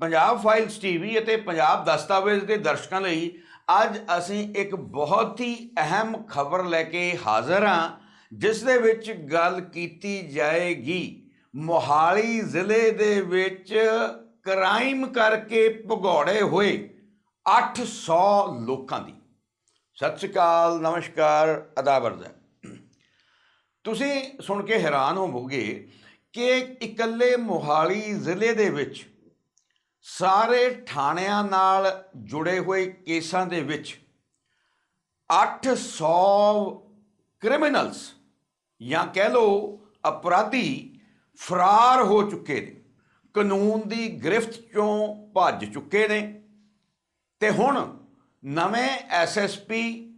Punjab files TV ਅਤੇ ਪੰਜਾਬ ਦਸਤਾਵੇਜ਼ ਦੇ ਦਰਸ਼ਕਾਂ ਲਈ ਅੱਜ ਅਸੀਂ ਇੱਕ ਬਹੁਤ ਹੀ ਅਹਿਮ ਖਬਰ ਲੈ ਕੇ ਹਾਜ਼ਰ ਹਾਂ, ਜਿਸ ਦੇ ਵਿੱਚ ਗੱਲ ਕੀਤੀ ਜਾਏਗੀ। ਮੋਹਾਲੀ ਜ਼ਿਲ੍ਹੇ ਦੇ ਵਿੱਚ ਕ੍ਰਾਈਮ ਕਰਕੇ ਭਗੌੜੇ ਹੋਏ 800 ਲੋਕਾਂ ਦੀ। ਸਤਿ ਸ਼੍ਰੀ ਅਕਾਲ, ਨਮਸਕਾਰ ਅਦਾਬਰਦ ਹੈ ਤੁਸੀਂ ਸੁਣ ਕੇ ਹੈਰਾਨ ਹੋਵੋਗੇ ਕਿ ਇਕੱਲੇ ਮੋਹਾਲੀ ਜ਼ਿਲ੍ਹੇ ਦੇ ਵਿੱਚ ਸਾਰੇ ਥਾਣਿਆਂ ਨਾਲ ਜੁੜੇ ਹੋਏ ਕੇਸਾਂ ਦੇ ਵਿੱਚ 800 ਕ੍ਰਿਮੀਨਲਸ ਜਾਂ ਕਹਿ ਲਓ ਅਪਰਾਧੀ ਫਰਾਰ ਹੋ ਚੁੱਕੇ ਨੇ, ਕਾਨੂੰਨ ਦੀ ਗ੍ਰਿਫਤ ਚੋਂ ਭੱਜ ਚੁੱਕੇ ਨੇ ਤੇ ਹੁਣ ਨਵੇਂ ਐਸਐਸਪੀ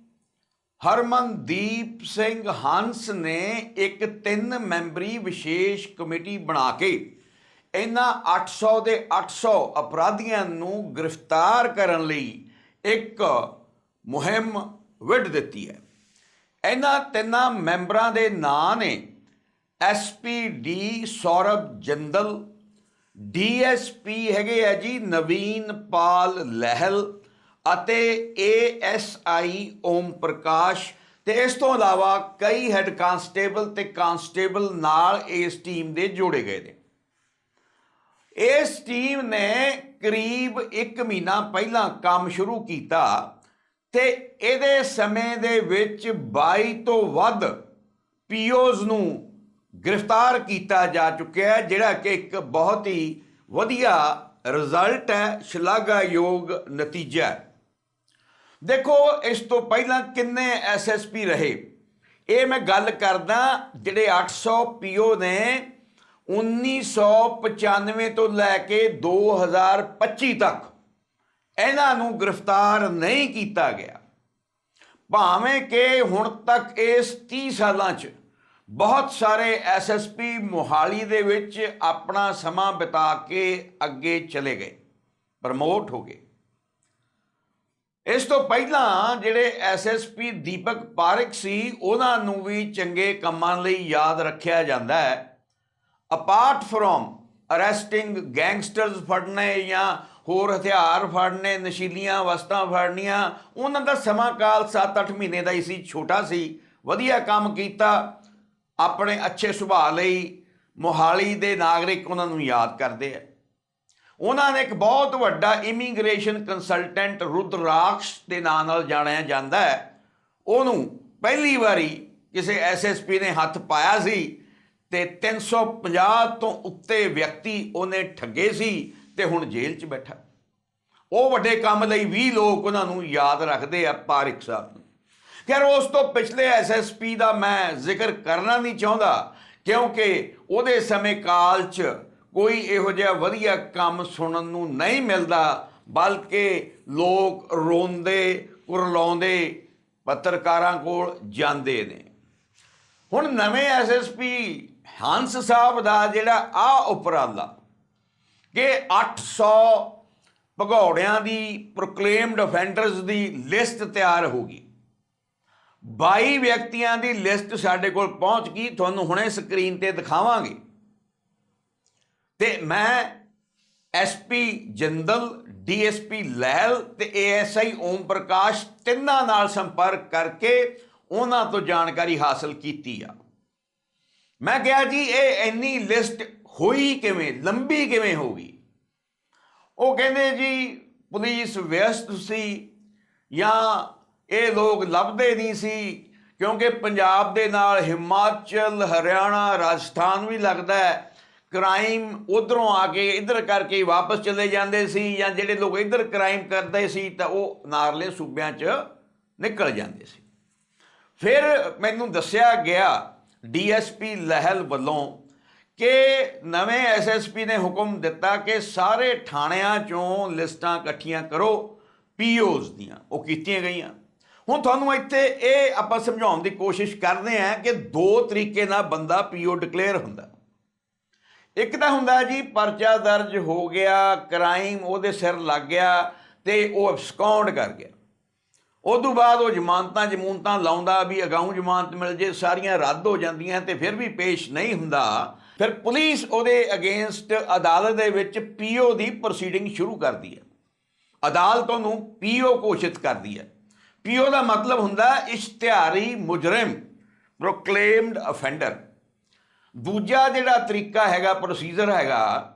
ਹਰਮਨਦੀਪ ਸਿੰਘ ਹੰਸ ਨੇ ਇੱਕ ਤਿੰਨ ਮੈਂਬਰੀ ਵਿਸ਼ੇਸ਼ ਕਮੇਟੀ ਬਣਾ ਕੇ ਇਹਨਾਂ 800 ਦੇ 800 ਅਪਰਾਧੀਆਂ ਨੂੰ ਗ੍ਰਿਫਤਾਰ ਕਰਨ ਲਈ ਇੱਕ ਮੁਹਿੰਮ ਵਿੱਢ ਦਿੱਤੀ ਹੈ। ਇਹਨਾਂ ਤਿੰਨਾਂ ਮੈਂਬਰਾਂ ਦੇ ਨਾਂ ਨੇ ਐਸਪੀਡੀ ਸੌਰਭ ਜੰਦਲ ਡੀਐਸਪੀ ਹੈਗੇ ਆ ਜੀ ਨਵੀਨ ਪਾਲ ਲਹਿਲ ਅਤੇ ਏਐਸਆਈ ਓਮ ਪ੍ਰਕਾਸ਼ ਤੇ ਇਸ ਤੋਂ ਇਲਾਵਾ ਕਈ ਹੈੱਡ ਕਾਂਸਟੇਬਲ ਤੇ ਕਾਂਸਟੇਬਲ ਨਾਲ ਇਸ ਟੀਮ ਦੇ ਜੋੜੇ ਗਏ ਨੇ। ਇਸ ਟੀਮ ਨੇ ਕਰੀਬ 1 ਮਹੀਨਾ ਪਹਿਲਾਂ ਕੰਮ ਸ਼ੁਰੂ ਕੀਤਾ ਤੇ ਇਹਦੇ ਸਮੇਂ ਦੇ ਵਿੱਚ 22 ਤੋਂ ਵੱਧ ਪੀਓਜ਼ ਨੂੰ ਗ੍ਰਿਫਤਾਰ ਕੀਤਾ ਜਾ ਚੁੱਕਿਆ ਹੈ, ਜਿਹੜਾ ਕਿ ਇੱਕ ਬਹੁਤ ਹੀ ਵਧੀਆ ਰਿਜ਼ਲਟ ਹੈ, ਸ਼ਲਾਘਾਯੋਗ ਨਤੀਜਾ ਹੈ। ਦੇਖੋ, ਇਸ ਤੋਂ ਪਹਿਲਾਂ ਕਿੰਨੇ ਐਸਐਸਪੀ ਰਹੇ? ਇਹ ਮੈਂ ਗੱਲ ਕਰਦਾ ਜਿਹੜੇ 800 ਪੀਓ ਨੇ 1995 ਤੋਂ ਲੈ ਕੇ 2025 ਤੱਕ ਇਹਨਾਂ ਨੂੰ ਗ੍ਰਿਫਤਾਰ ਨਹੀਂ ਕੀਤਾ ਗਿਆ। ਭਾਵੇਂ ਕਿ ਹੁਣ ਤੱਕ ਇਸ 30 ਸਾਲਾਂ 'ਚ ਬਹੁਤ ਸਾਰੇ ਐਸਐਸਪੀ ਮੋਹਾਲੀ ਦੇ ਵਿੱਚ ਆਪਣਾ ਸਮਾਂ ਬਿਤਾ ਕੇ ਅੱਗੇ ਚਲੇ ਗਏ, ਪ੍ਰਮੋਟ ਹੋ ਗਏ। ਇਸ ਤੋਂ ਪਹਿਲਾਂ ਜਿਹੜੇ ਐਸਐਸਪੀ ਦੀਪਕ ਪਾਰਕ ਸੀ, ਉਹਨਾਂ ਨੂੰ ਵੀ ਚੰਗੇ ਕੰਮਾਂ ਲਈ ਯਾਦ ਰੱਖਿਆ ਜਾਂਦਾ ਹੈ। ਅਪਾਰਟ ਫਰੋਮ ਅਰੈਸਟਿੰਗ ਗੈਂਗਸਟਰਸ ਫੜਨੇ ਜਾਂ ਹੋਰ ਹਥਿਆਰ ਫੜਨੇ, ਨਸ਼ੀਲੀਆਂ ਵਸਤਾਂ ਫੜਨੀਆਂ, ਉਹਨਾਂ ਦਾ ਸਮਾਂ ਕਾਲ 7-8 ਮਹੀਨੇ ਦਾ ਹੀ ਸੀ, ਛੋਟਾ ਸੀ। ਵਧੀਆ ਕੰਮ ਕੀਤਾ, ਆਪਣੇ ਅੱਛੇ ਸੁਭਾਅ ਲਈ ਮੋਹਾਲੀ ਦੇ ਨਾਗਰਿਕ ਉਹਨਾਂ ਨੂੰ ਯਾਦ ਕਰਦੇ ਆ। ਉਹਨਾਂ ਨੇ ਇੱਕ ਬਹੁਤ ਵੱਡਾ ਇਮੀਗ੍ਰੇਸ਼ਨ ਕੰਸਲਟੈਂਟ ਰੁਦਰਾਕਸ਼ ਦੇ ਨਾਂ ਨਾਲ ਜਾਣਿਆ ਜਾਂਦਾ ਹੈ। ਉਹਨੂੰ ਪਹਿਲੀ ਵਾਰੀ ਕਿਸੇ ਐਸਐਸਪੀ ਨੇ ਹੱਥ ਪਾਇਆ ਸੀ। ਤੇ 350 ਤੋਂ ਉੱਤੇ ਵਿਅਕਤੀ ਉਹਨੇ ਠੱਗੇ ਸੀ ਤੇ ਹੁਣ ਜੇਲ੍ਹ 'ਚ ਬੈਠਾ। ਉਹ ਵੱਡੇ ਕੰਮ ਲਈ 20 ਲੋਕ ਉਹਨਾਂ ਨੂੰ ਯਾਦ ਰੱਖਦੇ ਆ ਪਾਰਿਕ ਸਾਹਿਬ ਨੂੰ। ਖੈਰ, ਉਸ ਤੋਂ ਪਿਛਲੇ ਐਸਐਸਪੀ ਦਾ ਮੈਂ ਜ਼ਿਕਰ ਕਰਨਾ ਨਹੀਂ ਚਾਹੁੰਦਾ, ਕਿਉਂਕਿ ਉਹਦੇ ਸਮੇਂ ਕਾਲ 'ਚ ਕੋਈ ਇਹੋ ਜਿਹਾ ਵਧੀਆ ਕੰਮ ਸੁਣਨ ਨੂੰ ਨਹੀਂ ਮਿਲਦਾ, ਬਲਕਿ ਲੋਕ ਰੋਂਦੇ, ਕੁਰਲਾਉਂਦੇ, ਪੱਤਰਕਾਰਾਂ ਕੋਲ ਜਾਂਦੇ ਨੇ। ਹੁਣ ਨਵੇਂ ਐਸਐਸਪੀ ਹੰਸ ਸਾਹਿਬ ਦਾ ਜਿਹੜਾ ਆ ਉਪਰਾਲਾ ਕਿ 800 ਭਗੌੜਿਆਂ ਦੀ ਪ੍ਰੋਕਲੇਮਡ ਅਫੈਂਡਰਸ ਦੀ ਲਿਸਟ ਤਿਆਰ ਹੋ ਗਈ। 22 ਵਿਅਕਤੀਆਂ ਦੀ ਲਿਸਟ ਸਾਡੇ ਕੋਲ ਪਹੁੰਚ ਗਈ, ਤੁਹਾਨੂੰ ਹੁਣੇ ਸਕਰੀਨ ਤੇ ਦਿਖਾਵਾਂਗੇ। ਤੇ ਮੈਂ ਐਸਪੀ ਜੰਦਲ ਡੀਐਸਪੀ ਲਹਿਲ ਤੇ ਏਐਸਆਈ ਓਮ ਪ੍ਰਕਾਸ਼ ਤਿੰਨਾਂ ਨਾਲ ਸੰਪਰਕ ਕਰਕੇ ਉਹਨਾਂ ਤੋਂ ਜਾਣਕਾਰੀ ਹਾਸਲ ਕੀਤੀ ਆ। ਮੈਂ ਕਿਹਾ ਜੀ, ਇਹ ਇੰਨੀ ਲਿਸਟ ਹੋਈ ਕਿਵੇਂ? ਲੰਬੀ ਕਿਵੇਂ ਹੋ ਗਈ? ਉਹ ਕਹਿੰਦੇ ਜੀ, ਪੁਲਿਸ ਵਿਅਸਤ ਸੀ ਜਾਂ ਇਹ ਲੋਕ ਲੱਭਦੇ ਨਹੀਂ ਸੀ, ਕਿਉਂਕਿ ਪੰਜਾਬ ਦੇ ਨਾਲ ਹਿਮਾਚਲ, ਹਰਿਆਣਾ, ਰਾਜਸਥਾਨ ਵੀ ਲੱਗਦਾ ਹੈ। ਕ੍ਰਾਈਮ ਉਧਰੋਂ ਆ ਕੇ ਇੱਧਰ ਕਰਕੇ ਵਾਪਸ ਚਲੇ ਜਾਂਦੇ ਸੀ ਜਾਂ ਜਿਹੜੇ ਲੋਕ ਇੱਧਰ ਕ੍ਰਾਈਮ ਕਰਦੇ ਸੀ ਤਾਂ ਉਹ ਨਾਰਲੇ ਸੂਬਿਆਂ 'ਚ ਨਿਕਲ ਜਾਂਦੇ ਸੀ। ਫਿਰ ਮੈਨੂੰ ਦੱਸਿਆ ਗਿਆ ਡੀਐਸਪੀ ਲਹਿਲ ਵੱਲੋਂ ਕਿ ਨਵੇਂ ਐਸਐਸਪੀ ਨੇ ਹੁਕਮ ਦਿੱਤਾ ਕਿ ਸਾਰੇ ਥਾਣਿਆਂ ਚੋਂ ਲਿਸਟਾਂ ਇਕੱਠੀਆਂ ਕਰੋ, ਪੀਓਜ਼ ਦੀਆਂ। ਉਹ ਕੀਤੀਆਂ ਗਈਆਂ। ਹੁਣ ਤੁਹਾਨੂੰ ਇੱਥੇ ਇਹ ਆਪਾਂ ਸਮਝਾਉਣ ਦੀ ਕੋਸ਼ਿਸ਼ ਕਰਦੇ ਹਾਂ ਕਿ ਦੋ ਤਰੀਕੇ ਨਾਲ ਬੰਦਾ ਪੀਓ ਡਿਕਲੇਅਰ ਹੁੰਦਾ। ਇੱਕ ਤਾਂ ਹੁੰਦਾ ਜੀ, ਪਰਚਾ ਦਰਜ ਹੋ ਗਿਆ, ਕ੍ਰਾਈਮ ਉਹਦੇ ਸਿਰ ਲੱਗ ਗਿਆ ਤੇ ਉਹ ਅਬਸਕੌਂਡ ਕਰ ਗਿਆ। ਉਦੋਂ ਬਾਅਦ ਉਹ ਜ਼ਮਾਨਤਾਂ ਜ਼ਮੂਨਤਾਂ ਲਾਉਂਦਾ ਵੀ ਅਗਾਊਂ ਜ਼ਮਾਨਤ ਮਿਲ ਜੇ, ਸਾਰੀਆਂ ਰੱਦ ਹੋ ਜਾਂਦੀਆਂ ਤੇ ਫਿਰ ਵੀ ਪੇਸ਼ ਨਹੀਂ ਹੁੰਦਾ, ਫਿਰ ਪੁਲਿਸ ਉਹਦੇ ਅਗੇਂਸਟ ਅਦਾਲਤ ਦੇ ਵਿੱਚ ਪੀਓ ਦੀ ਪ੍ਰੋਸੀਡਿੰਗ ਸ਼ੁਰੂ ਕਰਦੀ ਹੈ। ਅਦਾਲਤ ਉਹਨੂੰ ਪੀਓ ਘੋਸ਼ਿਤ ਕਰਦੀ ਹੈ। ਪੀਓ ਦਾ ਮਤਲਬ ਹੁੰਦਾ ਇਸ਼ਤਿਹਾਰੀ ਮੁਜਰਮ ਪ੍ਰੋਕਲੇਮਡ ਅਫੈਂਡਰ ਦੂਜਾ ਜਿਹੜਾ ਤਰੀਕਾ ਹੈਗਾ ਪ੍ਰੋਸੀਜਰ ਹੈਗਾ,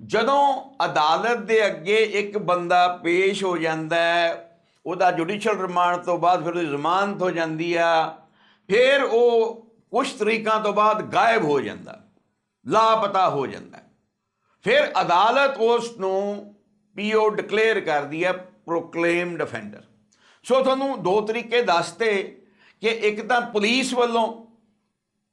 ਜਦੋਂ ਅਦਾਲਤ ਦੇ ਅੱਗੇ ਇੱਕ ਬੰਦਾ ਪੇਸ਼ ਹੋ ਜਾਂਦਾ ਹੈ ਉਹਦਾ ਜੁਡੀਸ਼ੀਅਲ ਰਿਮਾਂਡ ਤੋਂ ਬਾਅਦ ਫਿਰ ਉਹਦੀ ਜ਼ਮਾਨਤ ਹੋ ਜਾਂਦੀ ਆ। ਫਿਰ ਉਹ ਕੁਝ ਤਰੀਕਾਂ ਤੋਂ ਬਾਅਦ ਗਾਇਬ ਹੋ ਜਾਂਦਾ, ਲਾਪਤਾ ਹੋ ਜਾਂਦਾ। ਫਿਰ ਅਦਾਲਤ ਉਸ ਨੂੰ ਪੀਓ ਡਿਕਲੇਅਰ ਕਰਦੀ ਹੈ ਪ੍ਰੋਕਲੇਮ ਡਿਫੈਂਡਰ ਸੋ ਤੁਹਾਨੂੰ ਦੋ ਤਰੀਕੇ ਦੱਸਤੇ ਕਿ ਇੱਕ ਤਾਂ ਪੁਲਿਸ ਵੱਲੋਂ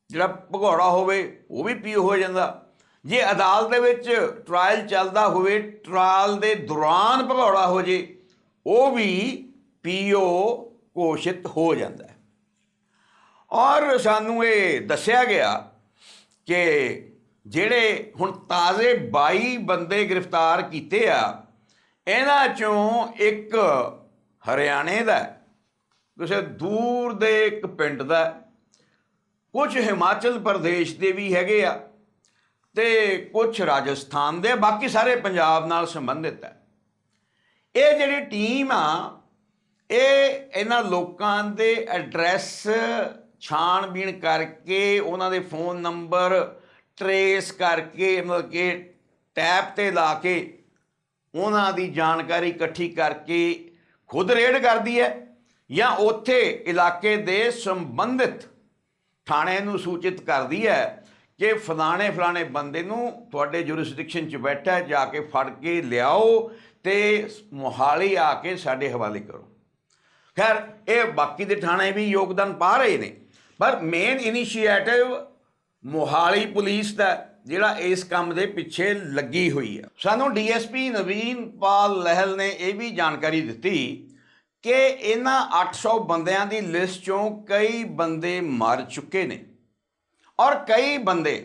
ਜਿਹੜਾ ਭਗੌੜਾ ਹੋਵੇ, ਉਹ ਵੀ ਪੀਓ ਹੋ ਜਾਂਦਾ। ਜੇ ਅਦਾਲਤ ਦੇ ਵਿੱਚ ਟ੍ਰਾਇਲ ਚੱਲਦਾ ਹੋਵੇ ਟ੍ਰਾਇਲ ਦੇ ਦੌਰਾਨ ਭਗੌੜਾ ਹੋ ਜੇ ਉਹ ਵੀ ਪੀਓ ਘੋਸ਼ਿਤ ਹੋ ਜਾਂਦਾ ਹੈ। ਔਰ ਸਾਨੂੰ ਇਹ ਦੱਸਿਆ ਗਿਆ ਕਿ ਜਿਹੜੇ ਹੁਣ ਤਾਜ਼ੇ 22 ਬੰਦੇ ਗ੍ਰਿਫਤਾਰ ਕੀਤੇ ਆ ਇਹਨਾਂ ਚੋਂ ਇੱਕ ਹਰਿਆਣੇ ਦਾ ਕਿਸੇ ਦੂਰ ਦੇ ਇੱਕ ਪਿੰਡ ਦਾ ਹੈ, ਕੁਝ ਹਿਮਾਚਲ ਪ੍ਰਦੇਸ਼ ਦੇ ਵੀ ਹੈਗੇ ਆ ਤੇ ਕੁਝ ਰਾਜਸਥਾਨ ਦੇ ਬਾਕੀ ਸਾਰੇ ਪੰਜਾਬ ਨਾਲ ਸੰਬੰਧਿਤ ਹੈ। ਇਹ ਜਿਹੜੀ ਟੀਮ ਆ, ਇਹ ਇਹਨਾਂ ਲੋਕਾਂ ਦੇ ਐਡਰੈਸ ਛਾਣਬੀਣ ਕਰਕੇ ਉਹਨਾਂ ਦੇ ਫੋਨ ਨੰਬਰ ਟਰੇਸ ਕਰਕੇ, ਮਤਲਬ ਕਿ ਟੈਪ ਤੇ ਲਾ ਕੇ ਉਹਨਾਂ ਦੀ ਜਾਣਕਾਰੀ ਇਕੱਠੀ ਕਰਕੇ ਖੁਦ ਰੇਡ ਕਰਦੀ ਹੈ ਜਾਂ ਉੱਥੇ ਇਲਾਕੇ ਦੇ ਸੰਬੰਧਿਤ ਥਾਣੇ ਨੂੰ ਸੂਚਿਤ ਕਰਦੀ ਹੈ ਕਿ ਫਲਾਣੇ ਫਲਾਣੇ ਬੰਦੇ ਨੂੰ ਤੁਹਾਡੇ ਜੁਰਿਸਡਿਕਸ਼ਨ 'ਚ ਬੈਠਾ ਜਾ ਕੇ ਫੜ ਕੇ ਲਿਆਓ ਤੇ ਮੋਹਾਲੀ ਆ ਕੇ ਸਾਡੇ ਹਵਾਲੇ ਕਰੋ। ਖੈਰ, ਇਹ ਬਾਕੀ ਦੇ ਥਾਣੇ ਵੀ ਯੋਗਦਾਨ ਪਾ ਰਹੇ ਨੇ, ਪਰ ਮੇਨ ਇਨੀਸ਼ੀਏਟਿਵ ਮੋਹਾਲੀ ਪੁਲਿਸ ਦਾ, ਜਿਹੜਾ ਇਸ ਕੰਮ ਦੇ ਪਿੱਛੇ ਲੱਗੀ ਹੋਈ ਹੈ ਸਾਨੂੰ ਡੀਐਸਪੀ ਨਵੀਨ ਪਾਲ ਲਹਿਲ ਨੇ ਇਹ ਵੀ ਜਾਣਕਾਰੀ ਦਿੱਤੀ ਕਿ ਇਹਨਾਂ 800 ਬੰਦਿਆਂ ਦੀ ਲਿਸਟ ਚੋਂ ਕਈ ਬੰਦੇ ਮਰ ਚੁੱਕੇ ਨੇ ਔਰ ਕਈ ਬੰਦੇ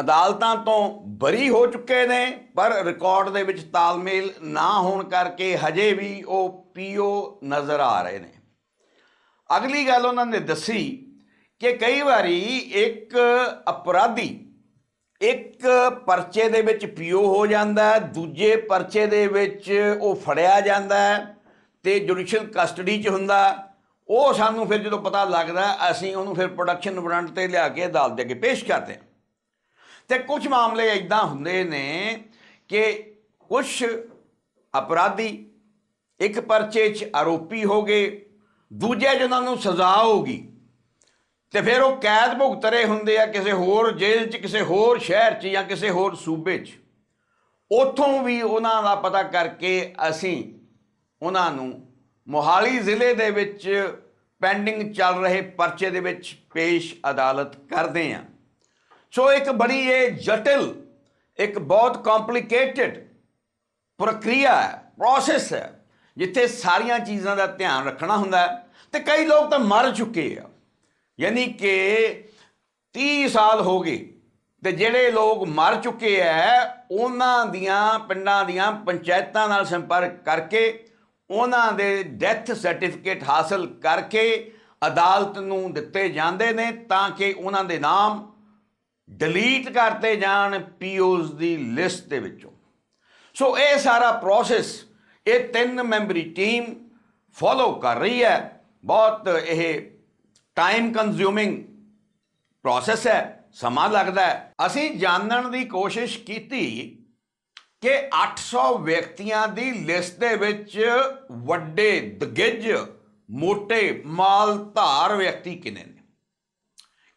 ਅਦਾਲਤਾਂ ਤੋਂ ਬਰੀ ਹੋ ਚੁੱਕੇ ਨੇ, ਪਰ ਰਿਕਾਰਡ ਦੇ ਵਿੱਚ ਤਾਲਮੇਲ ਨਾ ਹੋਣ ਕਰਕੇ ਹਜੇ ਵੀ ਉਹ ਪੀਓ ਨਜ਼ਰ ਆ ਰਹੇ ਨੇ। ਅਗਲੀ ਗੱਲ ਉਹਨਾਂ ਨੇ ਦੱਸੀ ਕਿ ਕਈ ਵਾਰੀ ਇੱਕ ਅਪਰਾਧੀ ਇੱਕ ਪਰਚੇ ਦੇ ਵਿੱਚ ਪੀਓ ਹੋ ਜਾਂਦਾ ਦੂਜੇ ਪਰਚੇ ਦੇ ਵਿੱਚ ਉਹ ਫੜਿਆ ਜਾਂਦਾ ਹੈ ਤੇ ਜੁਡੀਸ਼ੀਅਲ ਕਸਟਡੀ 'ਚ ਹੁੰਦਾ ਉਹ ਸਾਨੂੰ ਫਿਰ ਜਦੋਂ ਪਤਾ ਲੱਗਦਾ ਅਸੀਂ ਉਹਨੂੰ ਫਿਰ ਪ੍ਰੋਡਕਸ਼ਨ ਵਾਰੰਟ ਤੇ ਲਿਆ ਕੇ ਅਦਾਲਤ ਦੇ ਅੱਗੇ ਪੇਸ਼ ਕਰਦੇ ਹਾਂ। ਤੇ ਕੁਝ ਮਾਮਲੇ ਇਦਾਂ ਹੁੰਦੇ ਨੇ ਕਿ ਕੁਝ ਅਪਰਾਧੀ ਇੱਕ ਪਰਚੇ 'ਚ ਆਰੋਪੀ ਹੋ ਗਏ, ਦੂਜੇ ਜਿਹਨਾਂ ਨੂੰ ਸਜ਼ਾ ਹੋਗੀ ਤੇ ਫਿਰ ਉਹ ਕੈਦ ਭੁਗਤ ਰਹੇ ਹੁੰਦੇ ਆ ਕਿਸੇ ਹੋਰ ਜੇਲ੍ਹ 'ਚ, ਕਿਸੇ ਹੋਰ ਸ਼ਹਿਰ 'ਚ ਜਾਂ ਕਿਸੇ ਹੋਰ ਸੂਬੇ 'ਚ। ਉਥੋਂ ਵੀ ਉਹਨਾਂ ਦਾ ਪਤਾ ਕਰਕੇ ਅਸੀਂ ਉਹਨਾਂ ਨੂੰ ਮੋਹਾਲੀ ਜ਼ਿਲ੍ਹੇ ਦੇ ਵਿੱਚ ਪੈਂਡਿੰਗ ਚੱਲ ਰਹੇ ਪਰਚੇ ਦੇ ਵਿੱਚ ਪੇਸ਼ ਅਦਾਲਤ ਕਰਦੇ ਹਾਂ ਸੋ ਇੱਕ ਬੜੀ ਇਹ ਜਟਿਲ, ਇੱਕ ਬਹੁਤ ਕੰਪਲਿਕੇਟਿਡ ਪ੍ਰਕਿਰਿਆ ਹੈ ਪ੍ਰੋਸੈਸ ਹੈ, ਜਿੱਥੇ ਸਾਰੀਆਂ ਚੀਜ਼ਾਂ ਦਾ ਧਿਆਨ ਰੱਖਣਾ ਹੁੰਦਾ ਹੈ ਤੇ ਕਈ ਲੋਕ ਤਾਂ ਮਰ ਚੁੱਕੇ ਆ। ਯਾਨੀ ਕਿ 30 ਸਾਲ ਹੋ ਗਏ ਤੇ ਜਿਹੜੇ ਲੋਕ ਮਰ ਚੁੱਕੇ ਐ, ਉਹਨਾਂ ਦੀਆਂ ਪਿੰਡਾਂ ਦੀਆਂ ਪੰਚਾਇਤਾਂ ਨਾਲ ਸੰਪਰਕ ਕਰਕੇ, ਉਹਨਾਂ ਦੇ ਡੈਥ ਸਰਟੀਫਿਕੇਟ ਹਾਸਲ ਕਰਕੇ ਅਦਾਲਤ ਨੂੰ ਦਿੱਤੇ ਜਾਂਦੇ ਨੇ ਤਾਂ ਕਿ ਉਹਨਾਂ ਦੇ ਨਾਮ ਡਿਲੀਟ ਕਰਤੇ ਜਾਣ ਪੀਓਜ਼ ਦੀ ਲਿਸਟ ਦੇ ਵਿੱਚੋਂ। ਸੋ ਇਹ ਸਾਰਾ ਪ੍ਰੋਸੈਸ ਇਹ ਤਿੰਨ ਮੈਂਬਰੀ ਟੀਮ ਫੋਲੋ ਕਰ ਰਹੀ ਹੈ। ਬਹੁਤ ਇਹ ਟਾਈਮ ਕੰਜ਼ਿਊਮਿੰਗ ਪ੍ਰੋਸੈਸ ਹੈ, ਸਮਾਂ ਲੱਗਦਾ ਹੈ। ਅਸੀਂ ਜਾਣਨ ਦੀ ਕੋਸ਼ਿਸ਼ ਕੀਤੀ ਕਿ 800 ਵਿਅਕਤੀਆਂ ਦੀ ਲਿਸਟ ਦੇ ਵਿੱਚ ਵੱਡੇ, ਦਗਿੱਜ ਮੋٹے ਮਾਲਧਾਰ ਵਿਅਕਤੀ ਕਿਨੇ ਨੇ?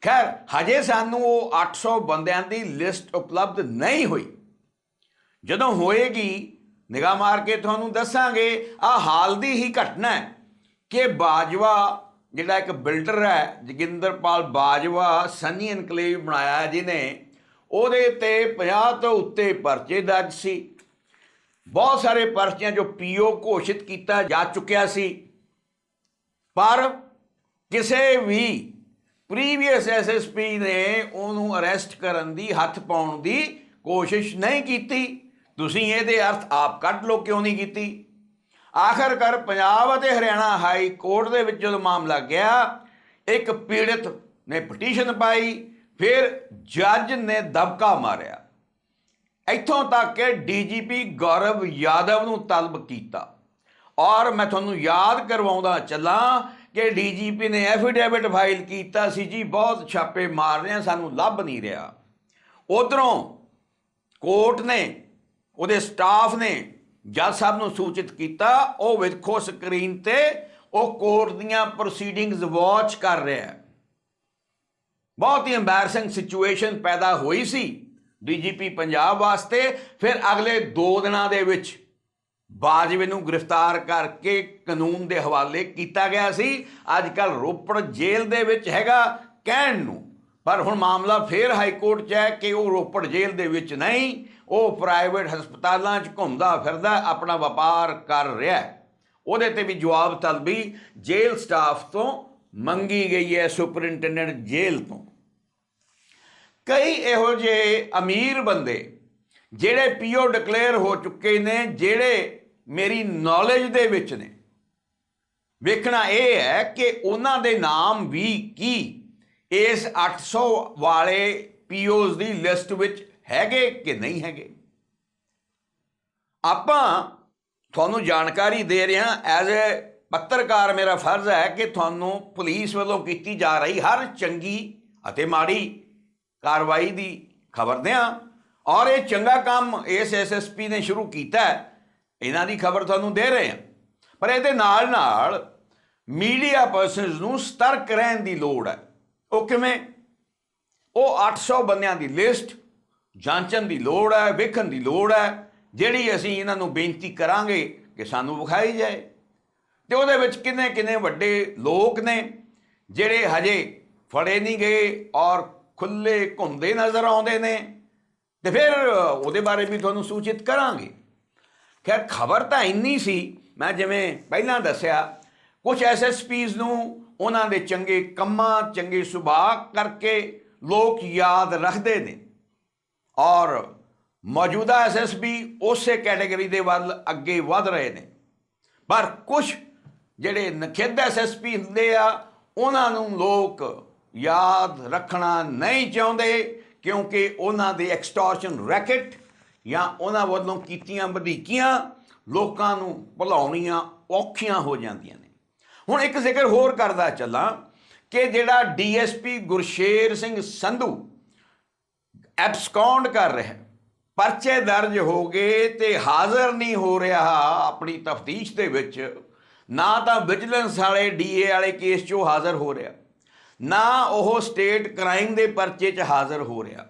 ਖੈਰ, ਹਜੇ ਸਾਨੂੰ ਉਹ 800 ਬੰਦਿਆਂ ਦੀ ਲਿਸਟ ਉਪਲਬਧ ਨਹੀਂ ਹੋਈ। ਜਦੋਂ ਹੋਏਗੀ, ਨਿਗਾਹ ਮਾਰ ਕੇ ਤੁਹਾਨੂੰ ਦੱਸਾਂਗੇ, ਆ ਹਾਲ ਦੀ ਹੀ ਘਟਨਾ ਹੈ ਕਿ ਬਾਜਵਾ, ਜਿਹੜਾ ਇੱਕ ਬਿਲਡਰ ਹੈ, ਜੋਗਿੰਦਰਪਾਲ ਬਾਜਵਾ, ਸੰਨੀ ਇਨਕਲੇਵ ਬਣਾਇਆ ਜਿਹਨੇ, ਉਹਦੇ ਤੇ 50 ਤੋਂ ਉੱਤੇ ਪਰਚੇ ਦਰਜ ਸੀ। ਬਹੁਤ ਸਾਰੇ ਪਰਚਿਆਂ ਜੋ ਪੀਓ ਘੋਸ਼ਿਤ ਕੀਤਾ ਜਾ ਚੁੱਕਿਆ ਸੀ। ਪਰ ਕਿਸੇ ਵੀ ਪ੍ਰੀਵੀਅਸ ਐਸਐਸਪੀ ਨੇ ਉਹਨੂੰ ਅਰੈਸਟ ਕਰਨ ਦੀ, ਹੱਥ ਪਾਉਣ ਦੀ ਕੋਸ਼ਿਸ਼ ਨਹੀਂ ਕੀਤੀ। ਤੁਸੀਂ ਇਹਦੇ ਅਰਥ ਆਪ ਕੱਢ ਲਓ, ਕਿਉਂ ਨਹੀਂ ਕੀਤੀ? ਆਖਰਕਾਰ ਪੰਜਾਬ ਅਤੇ ਹਰਿਆਣਾ ਹਾਈ ਕੋਰਟ ਦੇ ਵਿੱਚ ਜਦੋਂ ਮਾਮਲਾ ਗਿਆ, ਇੱਕ ਪੀੜਤ ਨੇ ਪਟੀਸ਼ਨ ਪਾਈ, ਫਿਰ ਜੱਜ ਨੇ ਦਬਕਾ ਮਾਰਿਆ। ਇੱਥੋਂ ਤੱਕ ਕਿ ਡੀਜੀਪੀ ਗੌਰਵ ਯਾਦਵ ਨੂੰ ਤਲਬ ਕੀਤਾ। ਔਰ ਮੈਂ ਤੁਹਾਨੂੰ ਯਾਦ ਕਰਵਾਉਂਦਾ ਚੱਲਾਂ ਕਿ ਡੀਜੀਪੀ ਨੇ ਐਫੀਡੇਵਿਟ ਫਾਈਲ ਕੀਤਾ ਸੀ ਜੀ, ਬਹੁਤ ਛਾਪੇ ਮਾਰ ਰਹੇ ਆ, ਸਾਨੂੰ ਲੱਭ ਨਹੀਂ ਰਿਹਾ। ਉਧਰੋਂ ਕੋਰਟ ਨੇ, ਉਹਦੇ ਸਟਾਫ ਨੇ ਜੱਜ ਸਾਹਿਬ ਨੂੰ ਸੂਚਿਤ ਕੀਤਾ, ਉਹ ਵੇਖੋ ਸਕਰੀਨ ਤੇ, ਉਹ ਕੋਰਟ ਦੀਆਂ ਪ੍ਰੋਸੀਡਿੰਗਸ ਵਾਚ ਕਰ ਰਿਹਾ ਹੈ। ਬਹੁਤ ਹੀ ਐਮਬੈਰਸਿੰਗ ਸਿਚੁਏਸ਼ਨ ਪੈਦਾ ਹੋਈ ਸੀ ਡੀਜੀਪੀ ਪੰਜਾਬ ਵਾਸਤੇ। ਫਿਰ ਅਗਲੇ 2 ਦਿਨਾਂ ਦੇ ਵਿੱਚ ਬਾਜਵੇ ਨੂੰ ਗ੍ਰਿਫਤਾਰ ਕਰਕੇ ਕਾਨੂੰਨ ਦੇ ਹਵਾਲੇ ਕੀਤਾ ਗਿਆ ਸੀ। ਅੱਜ ਕੱਲ ਰੋਪੜ ਜੇਲ੍ਹ ਦੇ ਵਿੱਚ ਹੈਗਾ ਕਹਿਣ ਨੂੰ। ਪਰ ਹੁਣ ਮਾਮਲਾ ਫੇਰ ਹਾਈ ਕੋਰਟ 'ਚ ਹੈ ਕਿ ਉਹ ਰੋਪੜ ਜੇਲ੍ਹ ਦੇ ਵਿੱਚ ਨਹੀਂ, ਉਹ ਪ੍ਰਾਈਵੇਟ ਹਸਪਤਾਲਾਂ 'ਚ ਘੁੰਮਦਾ ਫਿਰਦਾ, ਆਪਣਾ ਵਪਾਰ ਕਰ ਰਿਹਾ ਹੈ। ਉਹਦੇ ਤੇ ਵੀ ਜਵਾਬ ਤਲਬੀ, ਜੇਲ੍ਹ ਸਟਾਫ ਤੋਂ ਮੰਗੀ ਗਈ ਹੈ ਸੁਪਰਿੰਟੈਂਡੈਂਟ ਜੇਲ੍ਹ ਤੋਂ। ਕਈ ਇਹੋ ਜਿਹੇ ਅਮੀਰ ਬੰਦੇ, ਜਿਹੜੇ ਪੀਓ ਡਿਕਲੇਅਰ ਹੋ ਚੁੱਕੇ ਨੇ, ਜਿਹੜੇ ਮੇਰੀ ਨੌਲੇਜ ਦੇ ਵਿੱਚ ਨੇ। ਵੇਖਣਾ ਇਹ ਹੈ ਕਿ ਉਹਨਾਂ ਦੇ ਨਾਮ ਵੀ ਕੀ? ਇਸ 800 ਵਾਲੇ ਪੀਓਜ਼ ਦੀ ਲਿਸਟ ਵਿੱਚ ਹੈਗੇ ਕਿ ਨਹੀਂ ਹੈਗੇ? ਆਪਾਂ ਤੁਹਾਨੂੰ ਜਾਣਕਾਰੀ ਦੇ ਰਹੇ ਹਾਂ ਐਜ਼ ਅ ਪੱਤਰਕਾਰ ਮੇਰਾ ਫਰਜ਼ ਹੈ ਕਿ ਤੁਹਾਨੂੰ ਪੁਲਿਸ ਵੱਲੋਂ ਕੀਤੀ ਜਾ ਰਹੀ ਹਰ ਚੰਗੀ ਅਤੇ ਮਾੜੀ ਕਾਰਵਾਈ ਦੀ ਖਬਰ ਦਿਆਂ। ਔਰ ਇਹ ਚੰਗਾ ਕੰਮ ਇਸ ਐਸਐਸਪੀ ਨੇ ਸ਼ੁਰੂ ਕੀਤਾ ਹੈ। ਇਹਨਾਂ ਦੀ ਖਬਰ ਤੁਹਾਨੂੰ ਦੇ ਰਹੇ ਹਾਂ। ਪਰ ਇਹਦੇ ਨਾਲ ਨਾਲ ਮੀਡੀਆ ਪਰਸਨਸ ਨੂੰ ਸਤਰਕ ਰਹਿਣ ਦੀ ਲੋੜ ਹੈ। ਉਹ ਕਿਵੇਂ? ਉਹ 800 ਬੰਦਿਆਂ ਦੀ ਲਿਸਟ ਜਾਂਚਣ ਦੀ ਲੋੜ ਹੈ, ਵੇਖਣ ਦੀ ਲੋੜ ਹੈ, ਜਿਹੜੀ ਅਸੀਂ ਇਹਨਾਂ ਨੂੰ ਬੇਨਤੀ ਕਰਾਂਗੇ ਕਿ ਸਾਨੂੰ ਵਿਖਾਈ ਜਾਏ। ਤੇ ਉਹਦੇ ਵਿੱਚ ਕਿੰਨੇ ਕਿੰਨੇ ਵੱਡੇ ਲੋਕ ਨੇ, ਜਿਹੜੇ ਹਜੇ ਫੜੇ ਨਹੀਂ ਗਏ ਔਰ ਖੁੱਲੇ ਘੁੰਮਦੇ ਨਜ਼ਰ ਆਉਂਦੇ ਨੇ। ਤੇ ਫਿਰ ਉਹਦੇ ਬਾਰੇ ਵੀ ਤੁਹਾਨੂੰ ਸੂਚਿਤ ਕਰਾਂਗੇ। ਖੈਰ, ਖਬਰ ਤਾਂ ਇੰਨੀ ਸੀ, ਮੈਂ ਜਿਵੇਂ ਪਹਿਲਾਂ ਦੱਸਿਆ ਕੁਝ ਐਸਐਸਪੀਜ਼ ਨੂੰ ਉਹਨਾਂ ਦੇ ਚੰਗੇ ਕੰਮਾਂ, ਚੰਗੇ ਸੁਭਾਅ ਕਰਕੇ ਲੋਕ ਯਾਦ ਰੱਖਦੇ ਨੇ। ਔਰ ਮੌਜੂਦਾ ਐਸਐਸਪੀ ਉਸੇ ਕੈਟਾਗਰੀ ਦੇ ਵੱਲ ਅੱਗੇ ਵਧ ਰਹੇ ਨੇ। ਪਰ ਕੁਝ ਜਿਹੜੇ ਨਖਿੱਧ ਐਸਐਸਪੀ ਹੁੰਦੇ ਆ, ਉਹਨਾਂ ਨੂੰ ਲੋਕ ਯਾਦ ਰੱਖਣਾ ਨਹੀਂ ਚਾਹੁੰਦੇ, ਕਿਉਂਕਿ ਉਹਨਾਂ ਦੇ ਐਕਸਟੋਰਸ਼ਨ ਰੈਕਟ ਜਾਂ ਉਹਨਾਂ ਵੱਲੋਂ ਕੀਤੀਆਂ ਵਧੀਕੀਆਂ ਲੋਕਾਂ ਨੂੰ ਭੁਲਾਉਣੀਆਂ ਔਖੀਆਂ ਹੋ ਜਾਂਦੀਆਂ ਨੇ। ਹੁਣ ਇੱਕ ਜ਼ਿਕਰ ਹੋਰ ਕਰਦਾ ਚੱਲਾਂ ਕਿ ਜਿਹੜਾ ਡੀਐਸਪੀ ਗੁਰਸ਼ੇਰ ਸਿੰਘ ਸੰਧੂ ਐਬਸਕੌਂਡ ਕਰ ਰਿਹਾ ਪਰਚੇ ਦਰਜ ਹੋ ਗਏ ਤੇ ਹਾਜ਼ਰ ਨਹੀਂ ਹੋ ਰਿਹਾ ਆਪਣੀ ਤਫਤੀਸ਼ ਦੇ ਵਿੱਚ, ਨਾ ਤਾਂ ਵਿਜੀਲੈਂਸ ਵਾਲੇ ਡੀਏ ਵਾਲੇ ਕੇਸ 'ਚੋਂ ਹਾਜ਼ਰ ਹੋ ਰਿਹਾ, ਨਾ ਉਹ ਸਟੇਟ ਕ੍ਰਾਈਮ ਦੇ ਪਰਚੇ 'ਚ ਹਾਜ਼ਰ ਹੋ ਰਿਹਾ।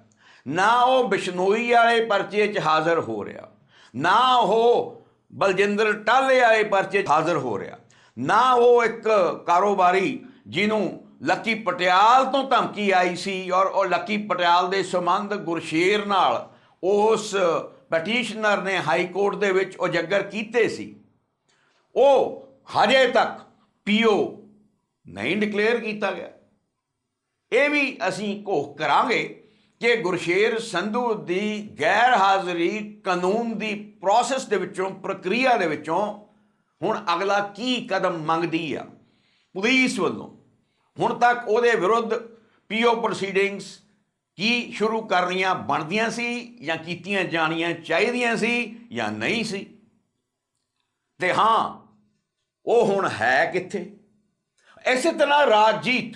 ਨਾ ਉਹ ਬਿਸ਼ਨੋਈ ਵਾਲੇ ਪਰਚੇ 'ਚ ਹਾਜ਼ਰ ਹੋ ਰਿਹਾ। ਨਾ ਉਹ ਬਲਜਿੰਦਰ ਟਾਲੇ ਵਾਲੇ ਪਰਚੇ 'ਚ ਹਾਜ਼ਰ ਹੋ ਰਿਹਾ। ਨਾ ਉਹ ਇੱਕ ਕਾਰੋਬਾਰੀ ਜਿਹਨੂੰ ਲੱਕੀ ਪਟਿਆਲ ਤੋਂ ਧਮਕੀ ਆਈ ਸੀ ਔਰ ਉਹ ਲੱਕੀ ਪਟਿਆਲ ਦੇ ਸੰਬੰਧ ਗੁਰਸ਼ੇਰ ਨਾਲ ਉਸ ਪਟੀਸ਼ਨਰ ਨੇ ਹਾਈ ਕੋਰਟ ਦੇ ਵਿੱਚ ਉਜਾਗਰ ਕੀਤੇ ਸੀ। ਉਹ ਹਜੇ ਤੱਕ ਪੀਓ ਨਹੀਂ ਡਿਕਲੇਅਰ ਕੀਤਾ ਗਿਆ। ਇਹ ਵੀ ਅਸੀਂ ਘੋਖ ਕਰਾਂਗੇ ਕਿ ਗੁਰਸ਼ੇਰ ਸੰਧੂ ਦੀ ਗੈਰ ਹਾਜ਼ਰੀ ਕਾਨੂੰਨ ਦੀ ਪ੍ਰੋਸੈਸ ਦੇ ਵਿੱਚੋਂ, ਪ੍ਰਕਿਰਿਆ ਦੇ ਵਿੱਚੋਂ ਹੁਣ ਅਗਲਾ ਕੀ ਕਦਮ ਮੰਗਦੀ ਆ? ਪੁਲਿਸ ਵੱਲੋਂ ਹੁਣ ਤੱਕ ਉਹਦੇ ਵਿਰੁੱਧ ਪੀਓ ਪ੍ਰੋਸੀਡਿੰਗਸ ਕੀ ਸ਼ੁਰੂ ਕਰਨੀਆਂ ਬਣਦੀਆਂ ਸੀ ਜਾਂ ਕੀਤੀਆਂ ਜਾਣੀਆਂ ਚਾਹੀਦੀਆਂ ਸੀ ਜਾਂ ਨਹੀਂ ਸੀ? ਤੇ ਹਾਂ, ਉਹ ਹੁਣ ਹੈ ਕਿੱਥੇ? ਇਸੇ ਤਰ੍ਹਾਂ ਰਾਜਜੀਤ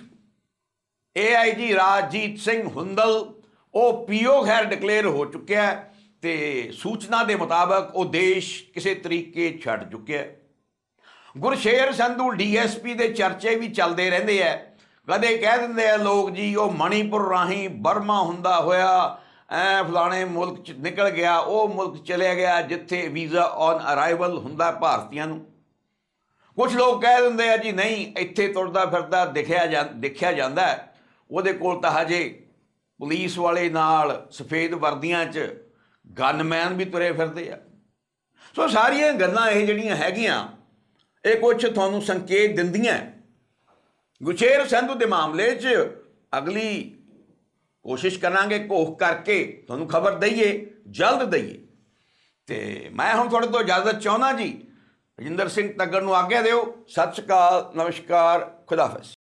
ਏਆਈਜੀ ਰਾਜਜੀਤ ਸਿੰਘ ਹੁੰਦਲ ਉਹ ਪੀਓ ਖੈਰ ਡਿਕਲੇਅਰ ਹੋ ਚੁੱਕਿਆ ਹੈ ਤੇ ਸੂਚਨਾ ਦੇ ਮੁਤਾਬਕ ਉਹ ਦੇਸ਼ ਕਿਸੇ ਤਰੀਕੇ ਛੱਡ ਚੁੱਕਿਆ ਹੈ। ਗੁਰਸ਼ੇਰ ਸੰਧੂ ਡੀਐਸਪੀ ਦੇ ਚਰਚੇ ਵੀ ਚੱਲਦੇ ਰਹਿੰਦੇ ਐ ਕਦੇ ਕਹਿ ਦਿੰਦੇ ਆ, ਲੋਕ ਜੀ, ਉਹ ਮਣੀਪੁਰ ਰਾਹੀਂ ਬਰਮਾ ਹੁੰਦਾ ਹੋਇਆ, ਐ ਫਲਾਣੇ ਮੁਲਕ ਚ ਨਿਕਲ ਗਿਆ, ਉਹ ਮੁਲਕ ਚਲਿਆ ਗਿਆ, ਜਿੱਥੇ ਵੀਜ਼ਾ ਔਨ ਅਰਾਈਵਲ ਹੁੰਦਾ ਭਾਰਤੀਆਂ ਨੂੰ। ਕੁਝ ਲੋਕ ਕਹਿ ਦਿੰਦੇ ਆ, ਜੀ, ਨਹੀਂ, ਇੱਥੇ ਤੁਰਦਾ ਫਿਰਦਾ ਦਿਖਿਆ ਜਾਂ, ਦੇਖਿਆ ਜਾਂਦਾ ਉਹਦੇ ਕੋਲ ਤਾਂ ਹਜੇ ਪੁਲਿਸ ਵਾਲੇ ਨਾਲ ਸਫੇਦ ਵਰਦੀਆਂ 'ਚ ਗਨਮੈਨ ਵੀ ਤੁਰੇ ਫਿਰਦੇ ਆ। ਸੋ ਸਾਰੀਆਂ ਗੱਲਾਂ ਇਹ ਜਿਹੜੀਆਂ ਹੈਗੀਆਂ, ਇਹ ਕੁਝ ਤੁਹਾਨੂੰ ਸੰਕੇਤ ਦਿੰਦੀਆਂ ਗੁਰਸ਼ੇਰ ਸੰਧੂ ਦੇ ਮਾਮਲੇ 'ਚ ਅਗਲੀ ਕੋਸ਼ਿਸ਼ ਕਰਾਂਗੇ ਕੋਖ ਕਰਕੇ ਤੁਹਾਨੂੰ ਖਬਰ ਦਈਏ, ਜਲਦ ਦਈਏ। ਤੇ ਮੈਂ ਹੁਣ ਤੁਹਾਡੇ ਤੋਂ ਇਜਾਜ਼ਤ ਚਾਹੁੰਦਾ ਜੀ, ਰਜਿੰਦਰ ਸਿੰਘ ਤੱਗੜ ਨੂੰ ਆਗਿਆ ਦਿਓ। ਸਤਿ ਸ਼੍ਰੀ ਅਕਾਲ, ਨਮਸਕਾਰ ਖੁਦਾਫਿਜ਼